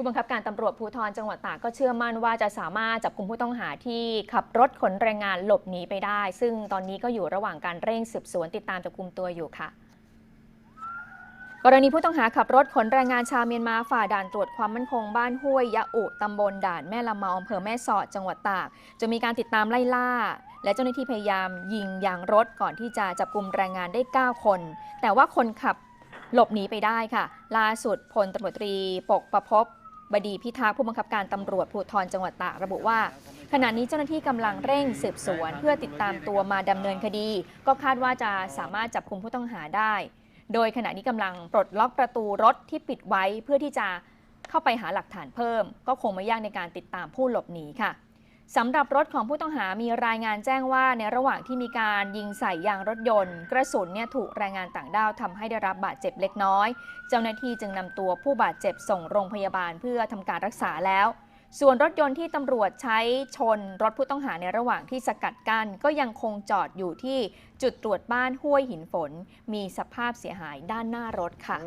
ผู้บังคับการตำรวจภูธรจังหวัดตากก็เชื่อมั่นว่าจะสามารถจับกลุ่มผู้ต้องหาที่ขับรถขนแรงงานหลบหนีไปได้ ซึ่งตอนนี้ก็อยู่ระหว่างการเร่งสืบสวนติดตามจับกลุ่มตัวอยู่ค่ะกรณีผู้ต้องหาขับรถขนแรงงานชาวเมียนมาฝ่าด่านตรวจความมั่นคงบ้านห้วยยะอุตำบลด่านแม่ละเมาอำเภอแม่สอดจังหวัดตาก จะมีการติดตามไล่ล่า และเจ้าหน้าที่พยายามยิงยางรถก่อนที่จะจับกลุ่มแรงงานได้ 9 คน แต่ว่าคนขับหลบหนีไปได้ค่ะ ล่าสุดพลตำรวจตรีปกประพบ บดีพิทักษ์ผู้บังคับการตำรวจภูธรจังหวัดตากระบุว่า ขณะนี้เจ้าหน้าที่กำลังเร่งสืบสวน เพื่อติดตามตัวมาดำเนินคดี ก็คาดว่าจะสามารถจับคุมผู้ต้องหาได้ โดยขณะนี้กำลังปลดล็อกประตูรถที่ปิดไว้เพื่อที่จะเข้าไปหาหลักฐานเพิ่ม ก็คงไม่ยากในการติดตามผู้หลบหนีค่ะ สำหรับรถของผู้ต้องหามีรายงานแจ้งว่าในระหว่างที่มีการยิงใส่ยางรถยนต์ กระสุนเนี่ยถูกแรงงานต่างด้าวทำให้ได้รับบาดเจ็บเล็กน้อย เจ้าหน้าที่จึงนำตัวผู้บาดเจ็บส่งโรงพยาบาลเพื่อทำการรักษาแล้ว ส่วนรถยนต์ที่ตำรวจใช้ชนรถผู้ต้องหาในระหว่างที่สกัดกั้นก็ยังคงจอดอยู่ที่จุดตรวจบ้านห้วยหินฝน มีสภาพเสียหายด้านหน้ารถค่ะ